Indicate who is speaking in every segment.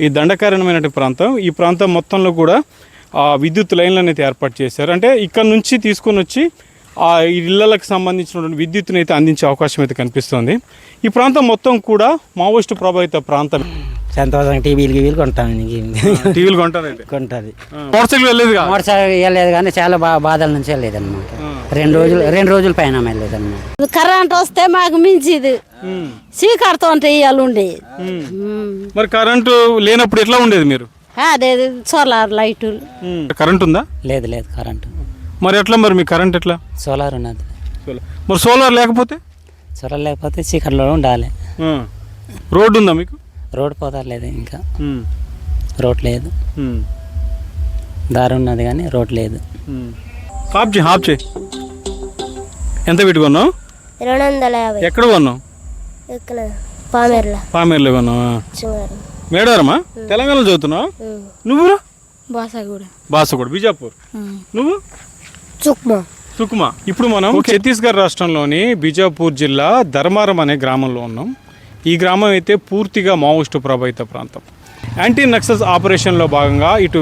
Speaker 1: ఈ దండకారణమైన ప్రాంతం ఈ ప్రాంతం మొత్తంలో కూడా ఆ, విద్యుత్ లైన్లు అనేది ఏర్పాటు చేశారు. అంటే ఇక్కడ నుంచి తీసుకొని వచ్చి ఆ ఈ ఇళ్ళకు సంబంధించినటువంటి విద్యుత్తుని అయితే అందించే అవకాశం అయితే కనిపిస్తుంది. ఈ ప్రాంతం మొత్తం కూడా మావోయిస్టు ప్రభావిత ప్రాంతం.
Speaker 2: సంతోషంగా టీవీలు గీవీలు కొంటాం
Speaker 1: టీవీలు కొంటారైతే
Speaker 2: కొంటుంది.
Speaker 1: మోటార్ సైకిల్ వెళ్ళేది కాదు?
Speaker 2: మోటార్ సైకిల్ వెళ్ళలేదు కానీ చాలా బా బాధల నుంచి వెళ్ళలేదు అనమాట రెండు రోజులు రెండు రోజుల పైన వెళ్ళలేదు అనమాట
Speaker 3: కరెంట్ వస్తే మాకు మించిది. చీకటితో ఉంటే ఇవాళ ఉండే
Speaker 1: మరి కరెంటు లేనప్పుడు ఎట్లా ఉండేది మీరు?
Speaker 3: అదే సోలార్ లైట్లు
Speaker 1: కరెంట్ ఉందా?
Speaker 2: లేదు లేదు కరెంటు.
Speaker 1: మరి ఎట్లా మరి మీ కరెంట్ ఎట్లా?
Speaker 2: సోలార్ ఉన్నది.
Speaker 1: సోలార్ మరి సోలార్ లేకపోతే?
Speaker 2: సోలార్ లేకపోతే చీకట్లో ఉండాలి.
Speaker 1: రోడ్డు ఉందా మీకు?
Speaker 2: రోడ్ పోతారు లేదు ఇంకా. రోడ్ లేదు. దారి ఉన్నది కానీ రోడ్ లేదు.
Speaker 1: హాప్ చేయి హాప్ చేయి. ఎంత పెట్టి కొన్నావు?
Speaker 4: రెండు వందల యాభై.
Speaker 1: ఎక్కడ కొన్నావు?
Speaker 4: ఇక్కడ పామేర్ల.
Speaker 1: పామేర్లో కొన్నావా? మేడారమా? తెలంగాణలో చదువుతున్నావు? నువ్వు
Speaker 3: బాసగూడ.
Speaker 1: బాసగూడ బీజాపూర్. నువ్వు?
Speaker 4: చుక్మా
Speaker 1: సుకుమా. ఇప్పుడు మనం ఛత్తీస్గఢ్ రాష్ట్రంలోని బీజాపూర్ జిల్లా ధర్మారం అనే గ్రామంలో ఉన్నాం. ఈ గ్రామం అయితే పూర్తిగా మావోయిస్టు ప్రభావిత ప్రాంతం. యాంటీ నక్సల్స్ ఆపరేషన్లో భాగంగా ఇటు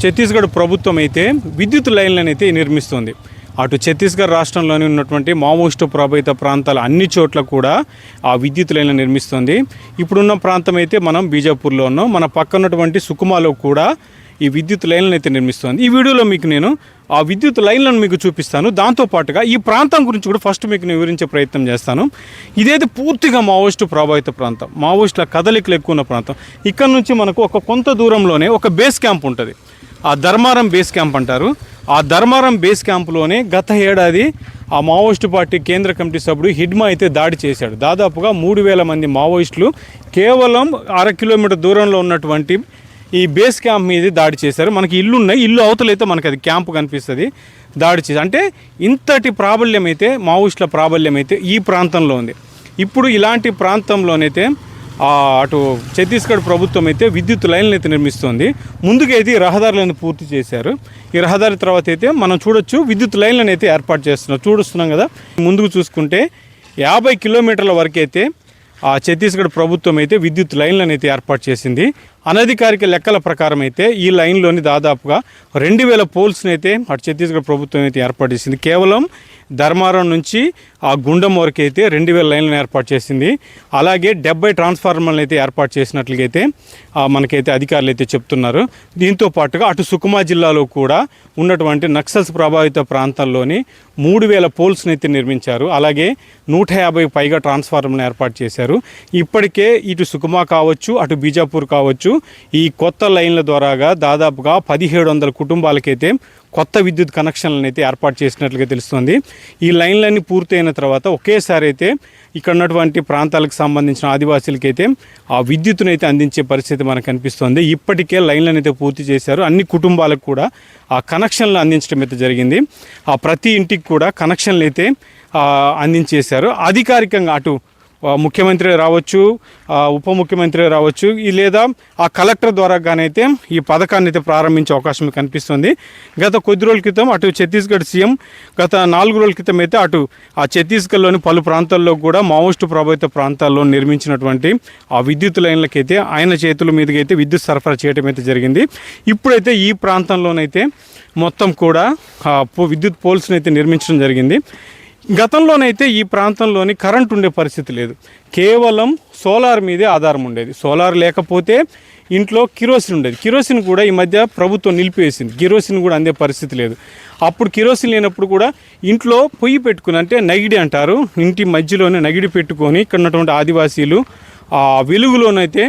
Speaker 1: ఛత్తీస్గఢ్ ప్రభుత్వం అయితే విద్యుత్ లైన్లను అయితే నిర్మిస్తుంది. అటు ఛత్తీస్గఢ్ రాష్ట్రంలోని ఉన్నటువంటి మావోయిస్టు ప్రభావిత ప్రాంతాల అన్ని చోట్ల కూడా ఆ విద్యుత్ లైన్లను నిర్మిస్తుంది. ఇప్పుడున్న ప్రాంతం అయితే మనం బీజాపూర్లో ఉన్నాం. మన పక్కన ఉన్నటువంటి సుకుమాలో కూడా ఈ విద్యుత్ లైన్లను అయితే నిర్మిస్తోంది. ఈ వీడియోలో మీకు నేను ఆ విద్యుత్ లైన్లను మీకు చూపిస్తాను. దాంతోపాటుగా ఈ ప్రాంతం గురించి కూడా ఫస్ట్ మీకు నేను వివరించే ప్రయత్నం చేస్తాను. ఇదైతే పూర్తిగా మావోయిస్టు ప్రభావిత ప్రాంతం. మావోయిస్టుల కదలికలు ఎక్కువ ఉన్న ప్రాంతం. ఇక్కడ నుంచి మనకు ఒక కొంత దూరంలోనే ఒక బేస్ క్యాంప్ ఉంటుంది. ఆ ధర్మారం బేస్ క్యాంప్ అంటారు. ఆ ధర్మారం బేస్ క్యాంప్లోనే గత ఏడాది ఆ మావోయిస్టు పార్టీ కేంద్ర కమిటీ సభ్యుడు హిడ్మా అయితే దాడి చేశాడు. దాదాపుగా మూడు వేల మంది మావోయిస్టులు కేవలం అర కిలోమీటర్ దూరంలో ఉన్నటువంటి ఈ బేస్ క్యాంప్ మీద దాడి చేశారు. మనకి ఇల్లు ఉన్నాయి ఇల్లు అవతలైతే మనకి అది క్యాంప్ కనిపిస్తుంది. దాడి చేసి అంటే ఇంతటి ప్రాబల్యం అయితే మావోయిస్టుల ప్రాబల్యం అయితే ఈ ప్రాంతంలో ఉంది. ఇప్పుడు ఇలాంటి ప్రాంతంలోనైతే అటు ఛత్తీస్గఢ్ ప్రభుత్వం అయితే విద్యుత్ లైన్లు అయితే నిర్మిస్తుంది. ముందుగా అయితే ఈ రహదారులను పూర్తి చేశారు. ఈ రహదారి తర్వాత అయితే మనం చూడొచ్చు విద్యుత్ లైన్లను అయితే ఏర్పాటు చేస్తున్నాం చూడుస్తున్నాం కదా. ముందుకు చూసుకుంటే యాభై కిలోమీటర్ల వరకు అయితే ఆ ఛత్తీస్గఢ్ ప్రభుత్వం అయితే విద్యుత్ లైన్లను అయితే ఏర్పాటు చేసింది. అనధికారిక లెక్కల ప్రకారం అయితే ఈ లైన్లోని దాదాపుగా రెండు వేల పోల్స్ని అయితే అటు ఛత్తీస్గఢ్ ప్రభుత్వం అయితే ఏర్పాటు చేసింది. కేవలం ధర్మారం నుంచి ఆ గుండం వరకు అయితే రెండు వేల లైన్లను ఏర్పాటు చేసింది. అలాగే డెబ్బై ట్రాన్స్ఫార్మర్లను అయితే ఏర్పాటు చేసినట్లుగా అయితే మనకైతే అధికారులు అయితే చెప్తున్నారు. దీంతో పాటుగా అటు సుకుమా జిల్లాలో కూడా ఉన్నటువంటి నక్సల్స్ ప్రభావిత ప్రాంతాల్లోని మూడు వేల పోల్స్ని అయితే నిర్మించారు. అలాగే నూట యాభై పైగా ట్రాన్స్ఫార్మర్లను ఏర్పాటు చేశారు. ఇప్పటికే ఇటు సుకుమా కావచ్చు అటు బీజాపూర్ కావచ్చు ఈ కొత్త లైన్ల ద్వారాగా దాదాపుగా పదిహేడు వందల కుటుంబాలకైతే కొత్త విద్యుత్ కనెక్షన్లను అయితే ఏర్పాటు చేసినట్లుగా తెలుస్తుంది. ఈ లైన్లన్నీ పూర్తయిన తర్వాత ఒకేసారి అయితే ఇక్కడ ఉన్నటువంటి ప్రాంతాలకు సంబంధించిన ఆదివాసీలకైతే ఆ విద్యుత్తును అయితే అందించే పరిస్థితి మనకు కనిపిస్తుంది. ఇప్పటికే లైన్లను అయితే పూర్తి చేశారు. అన్ని కుటుంబాలకు కూడా ఆ కనెక్షన్లు అందించడం అయితే జరిగింది. ఆ ప్రతి ఇంటికి కూడా కనెక్షన్లు అయితే అందించేశారు. అధికారికంగా అటు ముఖ్యమంత్రి రావచ్చు ఉప ముఖ్యమంత్రి రావచ్చు లేదా ఆ కలెక్టర్ ద్వారా కానైతే ఈ పథకాన్ని అయితే ప్రారంభించే అవకాశం కనిపిస్తుంది. గత కొద్ది రోజుల క్రితం అటు ఛత్తీస్గఢ్ సీఎం గత నాలుగు రోజుల క్రితం అయితే అటు ఆ ఛత్తీస్గఢ్లోని పలు ప్రాంతాల్లో కూడా మావోయిస్టు ప్రభావిత ప్రాంతాల్లో నిర్మించినటువంటి ఆ విద్యుత్ లైన్లకైతే ఆయన చేతుల మీదకైతే అయితే విద్యుత్ సరఫరా చేయడం అయితే జరిగింది. ఇప్పుడైతే ఈ ప్రాంతంలోనైతే మొత్తం కూడా విద్యుత్ పోల్స్ని అయితే నిర్మించడం జరిగింది. గతంలోనైతే ఈ ప్రాంతంలోని కరెంట్ ఉండే పరిస్థితి లేదు. కేవలం సోలార్ మీదే ఆధారం ఉండేది. సోలార్ లేకపోతే ఇంట్లో కిరోసిన్ ఉండేది. కిరోసిన్ కూడా ఈ మధ్య ప్రభుత్వం నిలిపివేసింది. కిరోసిన్ కూడా అందే పరిస్థితి లేదు. అప్పుడు కిరోసిన్ లేనప్పుడు కూడా ఇంట్లో పొయ్యి పెట్టుకుని అంటే నగిడి అంటారు ఇంటి మధ్యలోనే నగిడి పెట్టుకొని ఇక్కడ ఉన్నటువంటి ఆదివాసీలు ఆ వెలుగులోనైతే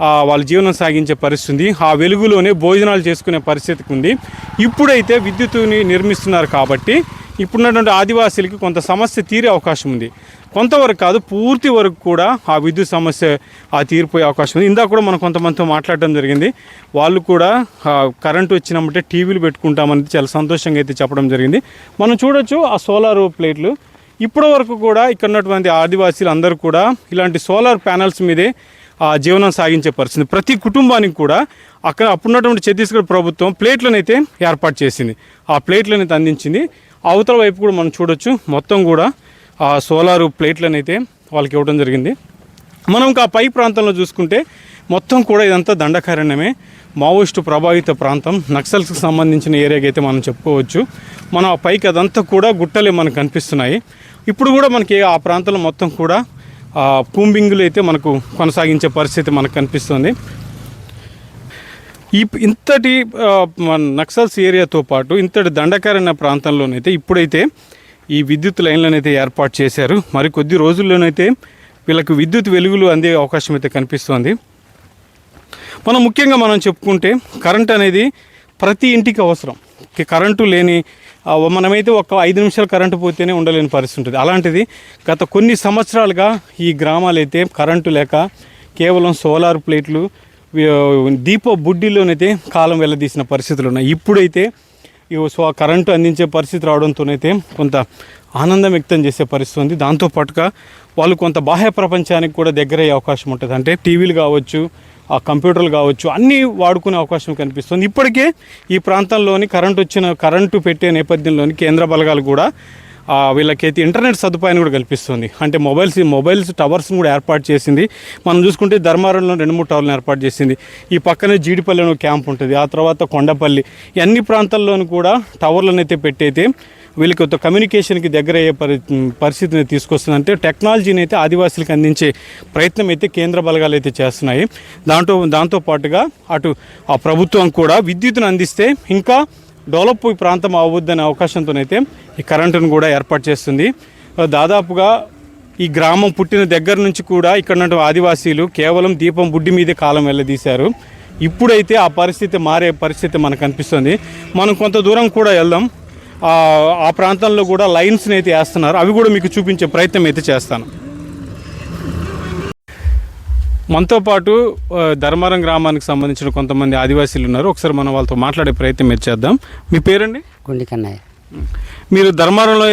Speaker 1: వాళ్ళ జీవనం సాగించే పరిస్థితి ఉంది. ఆ వెలుగులోనే భోజనాలు చేసుకునే పరిస్థితికి ఉంది. ఇప్పుడైతే విద్యుత్తుని నిర్మిస్తున్నారు కాబట్టి ఇప్పుడున్నటువంటి ఆదివాసీలకి కొంత సమస్య తీరే అవకాశం ఉంది. కొంతవరకు కాదు పూర్తి వరకు కూడా ఆ విద్యుత్ సమస్య ఆ తీరిపోయే అవకాశం ఉంది. ఇందాక కూడా మనం కొంతమందితో మాట్లాడడం జరిగింది. వాళ్ళు కూడా కరెంటు వచ్చినప్పుడే టీవీలు పెట్టుకుంటామని చాలా సంతోషంగా అయితే చెప్పడం జరిగింది. మనం చూడొచ్చు ఆ సోలార్ ప్లేట్లు. ఇప్పటి వరకు కూడా ఇక్కడ ఉన్నటువంటి ఆదివాసీలు అందరూ కూడా ఇలాంటి సోలార్ ప్యానల్స్ మీదే ఆ, జీవనం సాగించే పరిస్థితి. ప్రతి కుటుంబానికి కూడా అక్కడ అప్పుడున్నటువంటి ఛత్తీస్గఢ్ ప్రభుత్వం ప్లేట్లను అయితే ఏర్పాటు చేసింది. ఆ ప్లేట్లను అయితే అందించింది. అవతల వైపు కూడా మనం చూడొచ్చు. మొత్తం కూడా ఆ సోలారు ప్లేట్లను అయితే వాళ్ళకి ఇవ్వడం జరిగింది. మనం ఇంకా పై ప్రాంతంలో చూసుకుంటే మొత్తం కూడా ఇదంతా దండకారణ్యమే. మావోయిస్టు ప్రభావిత ప్రాంతం. నక్సల్స్కి సంబంధించిన ఏరియాకి అయితే మనం చెప్పుకోవచ్చు. మనం ఆ పైకి అదంతా కూడా గుట్టలే మనకు కనిపిస్తున్నాయి. ఇప్పుడు కూడా మనకి ఆ ప్రాంతంలో మొత్తం కూడా ఆ, కూంబింగులు అయితే మనకు కొనసాగించే పరిస్థితి మనకు కనిపిస్తుంది. ఈ ఇంతటి మన నక్సల్స్ ఏరియాతో పాటు ఇంతటి దండకరణ ప్రాంతంలోనైతే ఇప్పుడైతే ఈ విద్యుత్ లైన్లను అయితే ఏర్పాటు చేశారు. మరి కొద్ది రోజుల్లోనైతే వీళ్ళకు విద్యుత్ వెలుగులు అందే అవకాశం అయితే కనిపిస్తోంది. మనం ముఖ్యంగా మనం చెప్పుకుంటే కరెంట్ అనేది ప్రతి ఇంటికి అవసరం. కరెంటు లేని మనమైతే ఒక ఐదు నిమిషాలు కరెంటు పోతేనే ఉండలేని పరిస్థితి ఉంటుంది. అలాంటిది గత కొన్ని సంవత్సరాలుగా ఈ గ్రామాలైతే కరెంటు లేక కేవలం సోలార్ ప్లేట్లు దీప బుడ్డిలోనైతే కాలం వెళ్ళదీసిన పరిస్థితులు ఉన్నాయి. ఇప్పుడైతే ఈ స్వ కరెంటు అందించే పరిస్థితి రావడంతోనైతే కొంత ఆనందం వ్యక్తం చేసే పరిస్థితి ఉంది. దాంతోపాటుగా వాళ్ళు కొంత బాహ్య ప్రపంచానికి కూడా దగ్గరయ్యే అవకాశం ఉంటుంది. అంటే టీవీలు కావచ్చు ఆ కంప్యూటర్లు కావచ్చు అన్నీ వాడుకునే అవకాశం కనిపిస్తుంది. ఇప్పటికే ఈ ప్రాంతంలోని కరెంటు వచ్చిన కరెంటు పెట్టే నేపథ్యంలోని కేంద్ర బలగాలు కూడా వీళ్ళకైతే ఇంటర్నెట్ సదుపాయాన్ని కూడా కల్పిస్తుంది. అంటే మొబైల్స్ మొబైల్స్ టవర్స్ని కూడా ఏర్పాటు చేసింది. మనం చూసుకుంటే ధర్మారంలో రెండు మూడు టవర్లను ఏర్పాటు చేసింది. ఈ పక్కనే జీడిపల్లిలో క్యాంప్ ఉంటుంది. ఆ తర్వాత కొండపల్లి. అన్ని ప్రాంతాల్లోనూ కూడా టవర్లను అయితే పెట్టయితే వీళ్ళకి ఒక కమ్యూనికేషన్కి దగ్గర అయ్యే పరి పరిస్థితిని తీసుకొస్తుంది. అంటే టెక్నాలజీని అయితే ఆదివాసులకు అందించే ప్రయత్నం అయితే కేంద్ర బలగాలు అయితే చేస్తున్నాయి. దాంట్లో దాంతో పాటుగా అటు ఆ ప్రభుత్వం కూడా విద్యుత్తును అందిస్తే ఇంకా డెవలప్ ఈ ప్రాంతం అవ్వద్దనే అవకాశంతోనైతే ఈ కరెంటును కూడా ఏర్పాటు చేస్తుంది. దాదాపుగా ఈ గ్రామం పుట్టిన దగ్గర నుంచి కూడా ఇక్కడ ఉన్నటువంటి ఆదివాసీలు కేవలం దీపం బుడ్డి మీదే కాలం వెళ్ళదీశారు. ఇప్పుడైతే ఆ పరిస్థితి మారే పరిస్థితి మనకు అనిపిస్తుంది. మనం కొంత దూరం కూడా వెళ్దాం. ఆ ప్రాంతంలో కూడా లైన్స్ని అయితే వేస్తున్నారు. అవి కూడా మీకు చూపించే ప్రయత్నం అయితే చేస్తాను. మనతో పాటు ధర్మారం గ్రామానికి సంబంధించిన కొంతమంది ఆదివాసీలు ఉన్నారు. ఒకసారి మనం వాళ్ళతో మాట్లాడే ప్రయత్నం మీరు చేద్దాం. మీ పేరండి?
Speaker 2: గుండి కన్నయ్య.
Speaker 1: మీరు ధర్మారంలో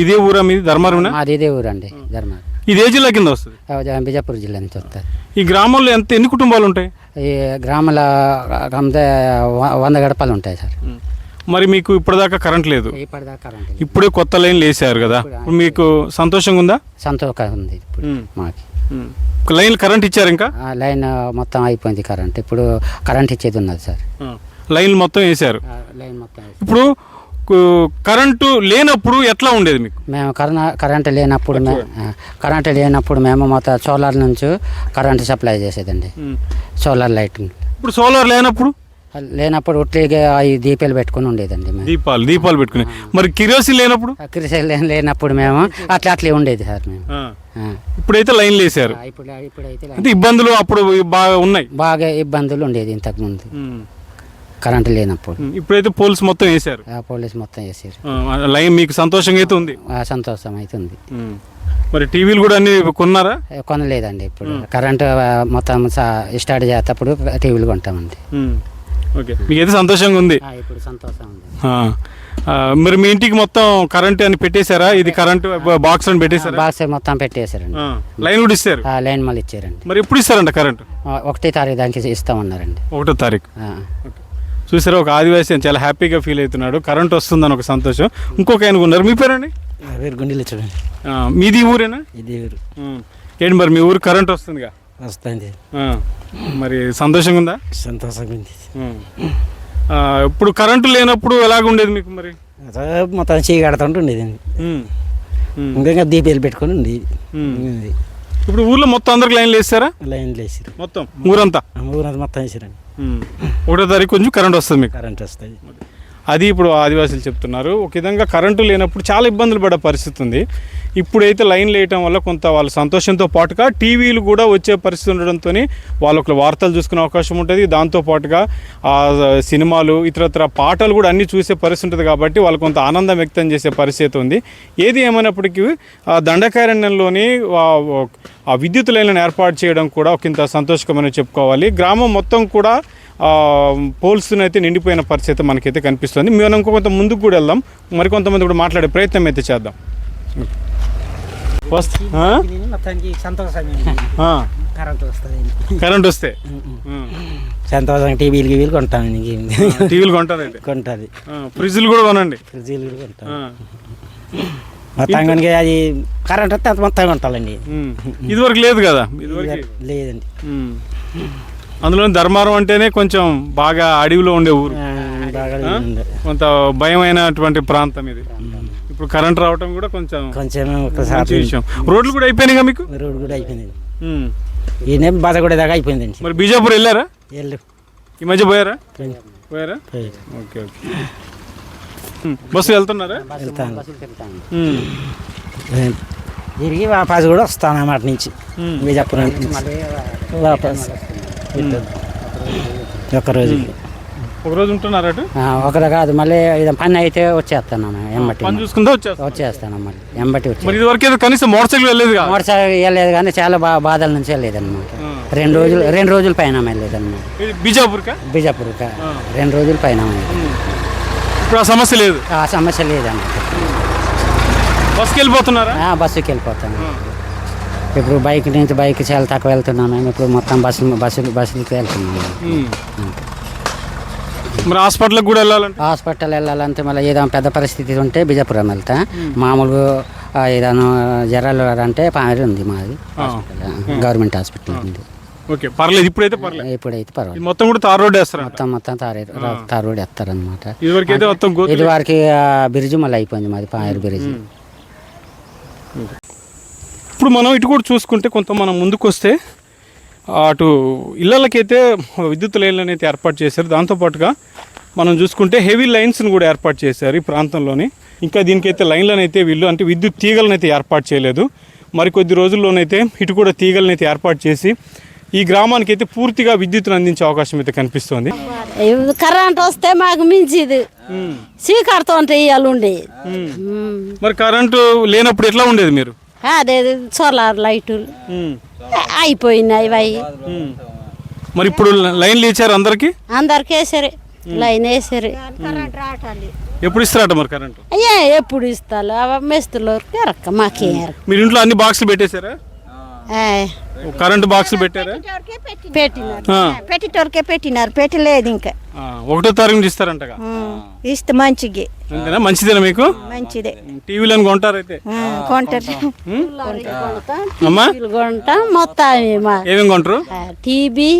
Speaker 1: ఇదే ఊరా మీది? ధర్మారంనా
Speaker 2: మాది ఇదే ఊరండి ధర్మ
Speaker 1: ఇది ఏ జిల్లా కింద వస్తుంది?
Speaker 2: బిజాపూర్ జిల్లా నుంచి వస్తారు
Speaker 1: ఈ గ్రామంలో ఎంత ఎన్ని కుటుంబాలు ఉంటాయి?
Speaker 2: ఈ గ్రామాల వంద గడపలు ఉంటాయి సార్.
Speaker 1: మరి మీకు ఇప్పటిదాకా కరెంట్ లేదు?
Speaker 2: ఇప్పటిదాకా కరెంట్ లేదు.
Speaker 1: ఇప్పుడే కొత్త లైన్లు వేసారు కదా. మీకు సంతోషంగా ఉందా?
Speaker 2: సంతోషంగా ఉంది మాకి.
Speaker 1: లైన్ కరెంట్ ఇచ్చారు ఇంకా?
Speaker 2: లైన్ మొత్తం అయిపోయింది కరెంట్. ఇప్పుడు కరెంట్ ఇచ్చేది ఉన్నది సార్.
Speaker 1: లైన్లు మొత్తం వేసారు
Speaker 2: లైన్ మొత్తం
Speaker 1: ఇప్పుడు కరెంటు లేనప్పుడు ఎట్లా ఉండేది మీకు?
Speaker 2: మేము కరెంట్ కరెంట్ లేనప్పుడు కరెంట్ లేనప్పుడు మేము మొత్తం సోలార్ నుంచి కరెంట్ సప్లై చేసేదండి. Solar light.
Speaker 1: ఇప్పుడు సోలార్ లేనప్పుడు?
Speaker 2: లేనప్పుడు ఉట్టిగా ఈ దీపాలు పెట్టుకుని ఉండేదండి మేము.
Speaker 1: దీపాలు దీపాలు పెట్టుకుని. మరి కిరోసిన్ లేనప్పుడు?
Speaker 2: కిరిసైల్ లేనప్పుడు మేము అట్లా అట్లే ఉండేది సార్ మేము.
Speaker 1: ఇప్పుడైతే లైన్లు వేసారు
Speaker 2: ఆ, ఇప్పుడు ఇప్పుడైతే
Speaker 1: అంటే ఇబ్బందులు అప్పుడు బాగా ఉన్నాయి?
Speaker 2: బాగా ఇబ్బందులు ఉండేది ఇంతకు ముందు. కరెంట్ లేనప్పుడు.
Speaker 1: ఇప్పుడైతే పోల్స్ మొత్తం వేసారు
Speaker 2: ఆ పోలీస్ మొత్తం వేసారు
Speaker 1: లైన్ మీకు సంతోషంగా అయితే ఉంది?
Speaker 2: సంతోషం అవుతుంది
Speaker 1: మరి టీవీలు కూడా అన్ని కొన్నారా?
Speaker 2: కొనలేదండి ఇప్పుడు. కరెంట్ మొత్తం స్టార్ట్ చేసేటప్పుడు టీవీలు కొంటామండి.
Speaker 1: ఓకే. మీకైతే సంతోషంగా ఉంది?
Speaker 2: ఆ, ఇప్పుడు సంతోషం ఉంది.
Speaker 1: ఆ. ఆ, మరి మీ ఇంటికి మొత్తం కరెంట్ అని పెట్టేశారా? ఇది కరెంట్ బాక్స్ అని పెట్టేశారా?
Speaker 2: బాక్స్ మొత్తం పెట్టేశారండి.
Speaker 1: ఆ, లైన్ కూడా ఇస్తారు
Speaker 2: ఆ, లైన్ మళ్ళీ ఇచ్చారండి.
Speaker 1: మరి ఎప్పుడు ఇస్తారంట కరెంట్?
Speaker 2: ఒకటే తారీఖు దానికి ఇస్తామన్నారండి.
Speaker 1: ఒకటో తారీఖు.
Speaker 2: ఆ.
Speaker 1: చూసారా ఒక ఆదివాసి అని చాలా హ్యాపీగా ఫీల్ అవుతున్నాడు. కరెంట్ వస్తుందని ఒక సంతోషం. ఇంకొక ఆయన ఉన్నారు. మీ పేరండి?
Speaker 5: వేరు గుండెలు చూడండి.
Speaker 1: ఆ, మీది ఊరేనా?
Speaker 5: ఇది ఊరు.
Speaker 1: ఏంటి మరి మీ ఊరు కరెంట్ వస్తుందిగా?
Speaker 5: వస్తుంది
Speaker 1: మరి సంతోషంగా ఉందా
Speaker 5: సంతోషంగా ఉంది.
Speaker 1: ఆ, ఇప్పుడు కరెంటు లేనప్పుడు ఎలాగ ఉండేది మీకు మరి?
Speaker 5: అదే మొత్తం చేయి కడుతుంటే ఉండేది
Speaker 1: ఉం. ఉం.
Speaker 5: ఇంకా దీపాలు పెట్టుకొని ఉండేది. ఉంది.
Speaker 1: ఇప్పుడు ఊర్లో మొత్తం అందరికి లైన్లు వేస్తారా
Speaker 5: లైన్లు వేసారు
Speaker 1: మొత్తం? ఊరంతా?
Speaker 5: ఊరంతా మొత్తం వేసారండి.
Speaker 1: ఒకటో తారీఖు కొంచెం కరెంట్ వస్తుంది మీకు?
Speaker 5: కరెంట్ వస్తుంది.
Speaker 1: అది ఇప్పుడు ఆదివాసులు చెప్తున్నారు. ఒక విధంగా కరెంటు లేనప్పుడు చాలా ఇబ్బందులు పడే పరిస్థితి ఉంది. ఇప్పుడైతే లైన్ వేయటం వల్ల కొంత వాళ్ళ సంతోషంతో పాటుగా టీవీలు కూడా వచ్చే పరిస్థితి ఉండడంతో వాళ్ళు ఒక వార్తలు చూసుకునే అవకాశం ఉంటుంది. దాంతో పాటుగా ఆ సినిమాలు ఇతరత్ర పాటలు కూడా అన్నీ చూసే పరిస్థితి ఉంటుంది కాబట్టి వాళ్ళు కొంత ఆనందం వ్యక్తం చేసే పరిస్థితి ఉంది. ఏది ఏమైనప్పటికీ ఆ దండకారణ్యంలోని ఆ- విద్యుత్ లైన్లను ఏర్పాటు చేయడం కూడా ఒక ఇంత సంతోషకమని చెప్పుకోవాలి. గ్రామం మొత్తం కూడా పోల్స్ అయితే నిండిపోయిన పరిస్థితి మనకైతే కనిపిస్తుంది. మనం కొంత ముందుకు కూడా వెళ్దాం. మరికొంతమంది కూడా మాట్లాడే ప్రయత్నం అయితే చేద్దాం.
Speaker 5: కరెంట్
Speaker 1: వస్తే?
Speaker 5: సంతోషంగా టీవీలు గీవీలు కొంటామండి
Speaker 1: టీవీలు కొంటారండి
Speaker 5: కొంటుంది.
Speaker 1: ఫ్రిడ్జ్లు కూడా కొనండి.
Speaker 5: ఫ్రిడ్జీలు కూడా కొంటాం.
Speaker 1: ఆ.
Speaker 5: మొత్తానికి అది కరెంట్ వస్తే అంత మొత్తం కొంటాలండి.
Speaker 1: ఇదివరకు లేదు కదా? ఇదివరకు
Speaker 5: లేదండి.
Speaker 1: అందులో ధర్మారం అంటేనే కొంచెం బాగా అడవిలో ఉండే ఊరు. కొంత భయమైనటువంటి ప్రాంతం ఇది. ఇప్పుడు కరెంట్ రావటం కూడా కొంచెం
Speaker 5: కొంచెం
Speaker 1: విషయం. రోడ్లు కూడా అయిపోయినాయిగా మీకు?
Speaker 5: రోడ్డు కూడా అయిపోయింది. ఈయన బాధ కూడా దాకా అయిపోయిందండి.
Speaker 1: మరి బీజాపూర్ వెళ్ళారా?
Speaker 5: వెళ్ళు
Speaker 1: ఈ మధ్య పోయారా?
Speaker 5: పోయి.
Speaker 1: పోయారా?
Speaker 5: పోయి.
Speaker 1: Okay okay. బస్సు వెళ్తున్నారా?
Speaker 5: వెళ్తాను. తిరిగి వాపస్ కూడా వస్తాను అన్నమాట నుంచి. విజయపురం నుంచి. వాపస్. ఒక రోజు
Speaker 1: ఒక రోజు ఉంటున్నారా అటు?
Speaker 2: ఒకరు కాదు మళ్ళీ ఇది పని అయితే వచ్చేస్తాను ఎంబటి.
Speaker 1: పని
Speaker 2: వచ్చేస్తాను. మళ్ళీ ఎంబటి వచ్చి
Speaker 1: మరి ఇది వరకు ఏదో కనీసం మోటార్ సైకిల్ వెళ్ళలేదు
Speaker 2: మోటార్ సైకిల్ వెళ్ళలేదు కానీ చాలా బా బాధల నుంచి వెళ్ళేదన్నమాట రెండు రోజులు రెండు రోజుల పైన వెళ్ళేదన్నమాట
Speaker 1: ఇది బీజాపూర్కా?
Speaker 2: బీజాపూర్ రెండు రోజుల పైన.
Speaker 1: ఇప్పుడు ఆ సమస్య లేదు?
Speaker 2: ఆ సమస్య లేదన్నమాట.
Speaker 1: బస్కి వెళ్ళిపోతున్నారా?
Speaker 2: బస్సుకి వెళ్ళిపోతాను ఇప్పుడు బైక్ నుంచి బైక్ చాలా తక్కువ వెళ్తున్నాను ఇప్పుడు మొత్తం బస్సు బస్సులు బస్సులకి వెళ్తున్నాను
Speaker 1: ఉమ్. మరి హాస్పిటల్కి కూడా వెళ్ళాలంటే?
Speaker 2: హాస్పిటల్ వెళ్ళాలంటే మళ్ళీ ఏదైనా పెద్ద పరిస్థితి ఉంటే బిజాపురం వెళ్తా. మామూలుగా ఆ, ఏదైనా జ్వరాలు అంటే పారి ఉంది మాది. గవర్నమెంట్ హాస్పిటల్ ఉంది.
Speaker 1: ఓకే పర్లేదు ఇప్పుడైతే పర్లేదు
Speaker 2: ఇప్పుడైతే
Speaker 1: ఇది
Speaker 2: పర్వాలేదు
Speaker 1: మొత్తం కూడా తార్ రోడ్ వేస్తారా
Speaker 2: మొత్తం మొత్తం తారే తార్ రోడ్ ఎత్తారనమాట
Speaker 1: ఇది వరకు అయితే మొత్తం గోతులు
Speaker 2: ఇది వారికి బ్రిడ్జ్ మళ్ళీ అయిపోయింది మాది పాయర్ బ్రిడ్జ్.
Speaker 1: ఇప్పుడు మనం ఇటు కూడా చూసుకుంటే కొంత మనం ముందుకు వస్తే అటు ఇళ్ళకైతే విద్యుత్ లైన్లను అయితే ఏర్పాటు చేశారు. దాంతోపాటుగా మనం చూసుకుంటే హెవీ లైన్స్ని కూడా ఏర్పాటు చేశారు ఈ ప్రాంతంలోని. ఇంకా దీనికైతే లైన్లను అయితే వీళ్ళు అంటే విద్యుత్ తీగలను అయితే ఏర్పాటు చేయలేదు. మరి కొద్ది రోజుల్లోనైతే ఇటు కూడా తీగలను అయితే ఏర్పాటు చేసి ఈ గ్రామానికి అయితే పూర్తిగా విద్యుత్తును అందించే అవకాశం అయితే కనిపిస్తోంది.
Speaker 3: కరెంట్ వస్తే మాకు మించిది. చీకటితో ఉంటే ఇవాళ ఉండేది
Speaker 1: మరి కరెంటు లేనప్పుడు ఎట్లా ఉండేది మీరు?
Speaker 3: అదే సోలార్ లైట్లు అయిపోయినాయి అవి.
Speaker 1: మరి ఇప్పుడు లైన్లు ఇచ్చారు అందరికీ?
Speaker 3: అందరికి వేసారు. లైన్ వేసారు.
Speaker 1: ఎప్పుడు ఇస్తారట మరి కరెంటు?
Speaker 3: అయ్యా ఎప్పుడు ఇస్తారు అవ మెస్తులు ఎరక్క మాకేం ఎరక్క
Speaker 1: మీరు ఇంట్లో అన్ని బాక్సులు పెట్టేశారా? కరెంటు బాక్సులు పెట్టారా?
Speaker 3: పెట్టినారు.
Speaker 6: పెట్టేటోరికే పెట్టినారు. పెట్టలేదు ఇంకా.
Speaker 1: ఆ, ఒకటో తారీఖు నుంచి ఇస్తారంటగా
Speaker 6: ఇస్తే మంచిగా
Speaker 1: అంతేనా? మంచిదేనా మీకు?
Speaker 6: మంచిదే.
Speaker 1: టీవీలో కొంటారైతే?
Speaker 6: ఉమ్, కొంటారు.
Speaker 1: అమ్మా?
Speaker 3: కొంటాం మొత్తం
Speaker 1: ఏమేమి కొంటారు?
Speaker 3: టీబీ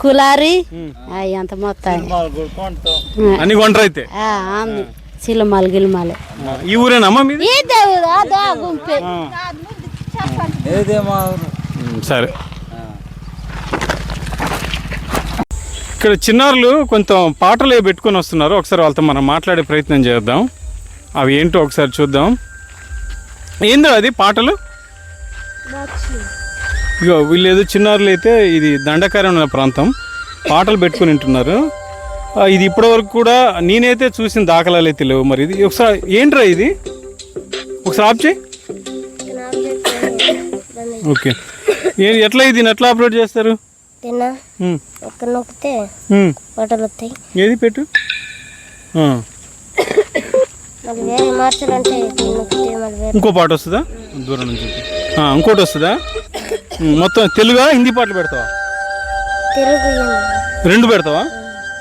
Speaker 3: కులారి అంత మొత్తం
Speaker 1: అన్ని కొంటారు అయితే
Speaker 3: సిలమాలు గిలమాలు.
Speaker 1: ఈ ఊరేనా అమ్మా మీది?
Speaker 3: ఈ దేవుడు అదో గుంపే.
Speaker 1: సరే. ఇక్కడ చిన్నారులు కొంత పాటలు పెట్టుకొని వస్తున్నారు. ఒకసారి వాళ్ళతో మనం మాట్లాడే ప్రయత్నం చేద్దాం. అవి ఏంటో ఒకసారి చూద్దాం. ఏందో అది పాటలు? ఇగో వీళ్ళు ఏదో చిన్నారులు అయితే ఇది దండకారణ్య ప్రాంతం. పాటలు పెట్టుకుని వింటున్నారు. ఇది ఇప్పటివరకు కూడా నేనైతే చూసిన దాఖలాలు అయితే లేవు మరి. ఇది ఒకసారి ఏంట్రా ఇది? ఒకసారి ఆప్ చేయి. ఓకే. ఏ- ఎట్లా ఇది? ఎట్లా అప్లోడ్ చేస్తారు?
Speaker 4: తిన్నా.
Speaker 1: ఉమ్,
Speaker 4: ఒక్క నొక్కితే
Speaker 1: ఉమ్.
Speaker 4: బట్టలు వస్తాయి.
Speaker 1: ఏది పెట్టు? ఇంకో పాట వస్తుందా? దూరం నుంచి. ఇంకోటి వస్తుందా? మొత్తం తెలుగా హిందీ పాటలు పెడతావా?
Speaker 4: ఏంది?
Speaker 1: రెండు పెడతావా?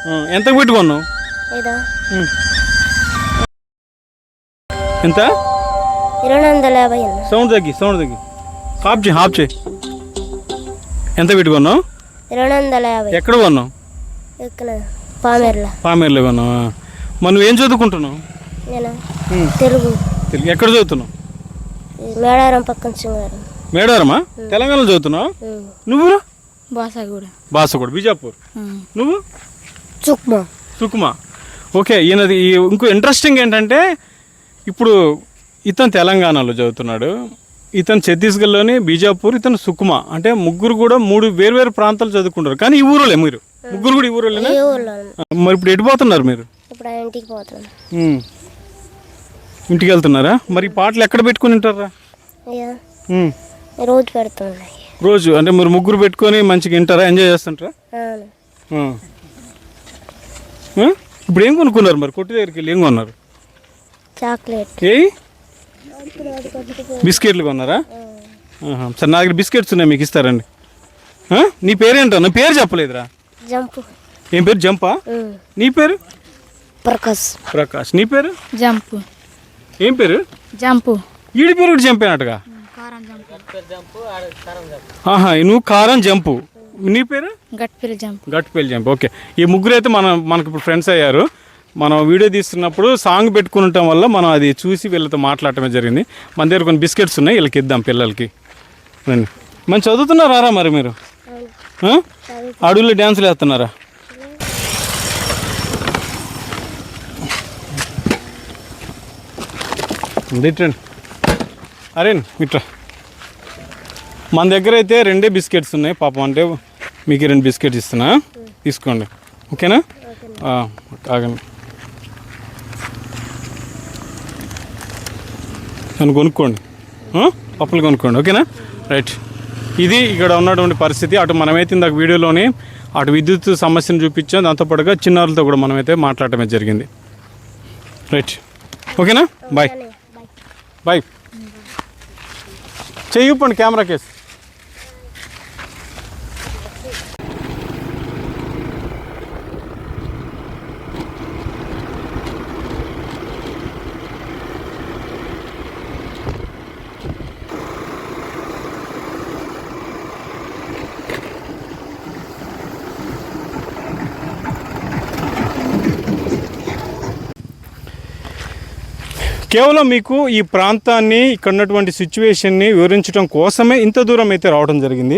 Speaker 1: ఆ, ఎంతకు పెట్టుకున్నావు? ఎంత? సౌండ్ తగ్గి సౌండ్ తగ్గి. హాప్ చేయి హాప్ చేయి. ఎంత పెట్టుకున్నావు?
Speaker 4: ఇరవై వందల యాభై.
Speaker 1: ఎక్కడ కొన్నావు?
Speaker 4: ఇక్కడ పామేర్ల.
Speaker 1: పామేర్లో కొన్నావా? మరి నువ్వేం చదువుకుంటున్నావు?
Speaker 4: నేను? తెలుగు.
Speaker 1: తెలుగు. ఎక్కడ చదువుతున్నావు?
Speaker 4: మేడారం పక్కన సింగారం
Speaker 1: మేడారమా? తెలంగాణలో చదువుతున్నావు? నువ్వు
Speaker 3: బాసగూడ.
Speaker 1: బాసకోడు బీజాపూర్. నువ్వు?
Speaker 4: చుక్మా
Speaker 1: సుకుమా. ఓకే ఈయనది ఈ ఇంకో ఇంట్రెస్టింగ్ ఏంటంటే ఇప్పుడు ఇతను తెలంగాణలో చదువుతున్నాడు. ఇతను ఛత్తీస్గఢ్లోని బీజాపూర్ ఇతను సుకుమా. అంటే ముగ్గురు కూడా మూడు వేరు ప్రాంతాలు చదువుకుంటారు. కానీ ఈ ఊరోలే మీరు? ముగ్గురు కూడా ఈ ఊరోలేనా
Speaker 4: ఉన్నా.
Speaker 1: మరి ఇప్పుడు ఎటు పోతున్నారు మీరు?
Speaker 4: ఇంటికి
Speaker 1: వెళ్తున్నారా? మరి పాటలు ఎక్కడ పెట్టుకుని ఉంటారా.
Speaker 4: రోజు
Speaker 1: రోజు అంటే మీరు ముగ్గురు పెట్టుకొని మంచిగా వింటారా? ఎంజాయ్ చేస్తుంటారా? ఇప్పుడు ఏం కొనుక్కున్నారు మరి? కొట్టు దగ్గరికి వెళ్ళి ఏం కొన్నారు?
Speaker 4: చాక్లెట్.
Speaker 1: ఏ బిస్కెట్లు కొన్నారా. సరే నా దగ్గర బిస్కెట్స్ ఉన్నాయి మీకు ఇస్తారండి? నీ పేరేంటో? నా పేరు చెప్పలేదురా.
Speaker 4: జంపు.
Speaker 1: ఏం పేరు? జంపా. నీ పేరు?
Speaker 4: ప్రకాష్.
Speaker 1: ప్రకాష్. నీ పేరు?
Speaker 3: జంపు.
Speaker 1: ఏం పేరు?
Speaker 3: జంపు.
Speaker 1: ఈడి పేరు కూడా జంపేనట్టుగా? ఆహా నువ్వు కారం జంపు. నీ పేరు?
Speaker 7: గట్పిల్ జంప్.
Speaker 1: గట్టుపల్లి జంప్. ఓకే. ఈ ముగ్గురు అయితే మన మనకి ఇప్పుడు ఫ్రెండ్స్ అయ్యారు. మనం వీడియో తీస్తున్నప్పుడు సాంగ్ పెట్టుకుని ఉండటం వల్ల మనం అది చూసి వీళ్ళతో మాట్లాడటమే జరిగింది. మన దగ్గర కొన్ని బిస్కెట్స్ ఉన్నాయి వీళ్ళకి ఇద్దాం పిల్లలకి. రండి. మంచి చదువుతున్నారా మరి మీరు? ఆ? అడవుల్లో డ్యాన్సులు వేస్తున్నారా? ఇట్రండి. అరే ఇట్రా. మన దగ్గర అయితే రెండే బిస్కెట్స్ ఉన్నాయి. పాపం అంటే మీకు రెండు బిస్కెట్స్ ఇస్తున్నా. తీసుకోండి. ఓకేనా? ఆ, ఆగండి. నన్ను కొనుక్కోండి? పప్పులు కొనుక్కోండి. ఓకేనా? రైట్ ఇది ఇక్కడ ఉన్నటువంటి పరిస్థితి. అటు మనమైతే ఇందాక వీడియోలోనే అటు విద్యుత్ సమస్యను చూపించాం. దాంతోపాటుగా చిన్నారులతో కూడా మనమైతే మాట్లాడటమే జరిగింది. రైట్ ఓకేనా? బాయ్ బాయ్ చెయ్యి ఇప్పండి కెమెరా కేసు. కేవలం మీకు ఈ ప్రాంతాన్ని ఇక్కడ ఉన్నటువంటి సిచ్యువేషన్ని వివరించడం కోసమే ఇంత దూరం అయితే రావడం జరిగింది.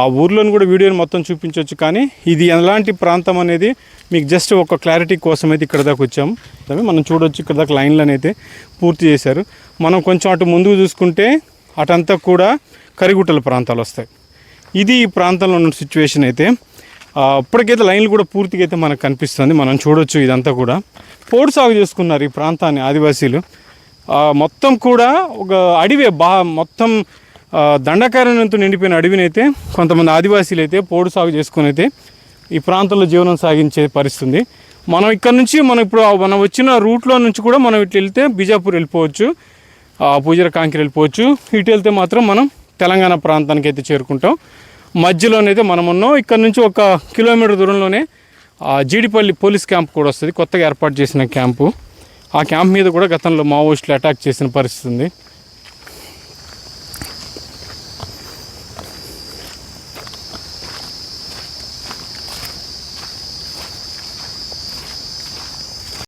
Speaker 1: ఆ ఊర్లోని కూడా వీడియోని మొత్తం చూపించవచ్చు కానీ ఇది ఎలాంటి ప్రాంతం అనేది మీకు జస్ట్ ఒక క్లారిటీ కోసం అయితే ఇక్కడ దాకా వచ్చాము. అవి మనం చూడొచ్చు ఇక్కడ దాకా లైన్లను అయితే పూర్తి చేశారు. మనం కొంచెం అటు ముందుకు చూసుకుంటే అటంతా కూడా కరిగుట్టల ప్రాంతాలు వస్తాయి. ఇది ఈ ప్రాంతంలో ఉన్న సిచ్యువేషన్ అయితే. ఇప్పటికైతే లైన్లు కూడా పూర్తిగా అయితే మనకు కనిపిస్తుంది. మనం చూడొచ్చు ఇదంతా కూడా. పోడు సాగు చేసుకున్నారు ఈ ప్రాంతాన్ని ఆదివాసీలు. మొత్తం కూడా ఒక అడవే బా మొత్తం దండకారణంతో నిండిపోయిన అడవిని అయితే కొంతమంది ఆదివాసీలు అయితే పోడు సాగు చేసుకుని అయితే ఈ ప్రాంతంలో జీవనం సాగించే పరిస్థితుంది. మనం ఇక్కడ నుంచి మనం ఇప్పుడు మనం వచ్చిన రూట్లో నుంచి కూడా మనం ఇట్లా వెళ్తే బీజాపూర్ వెళ్ళిపోవచ్చు. పూజర కాంకిరి వెళ్ళిపోవచ్చు. ఇటు వెళ్తే మాత్రం మనం తెలంగాణ ప్రాంతానికి అయితే చేరుకుంటాం. మధ్యలోనైతే మనం ఉన్నాం ఇక్కడ నుంచి ఒక కిలోమీటర్ దూరంలోనే జీడిపల్లి పోలీస్ క్యాంప్ కూడా వస్తుంది. కొత్తగా ఏర్పాటు చేసిన క్యాంపు. ఆ క్యాంప్ మీద కూడా గతంలో మావోయిస్టులు అటాక్ చేసిన పరిస్థితి ఉంది.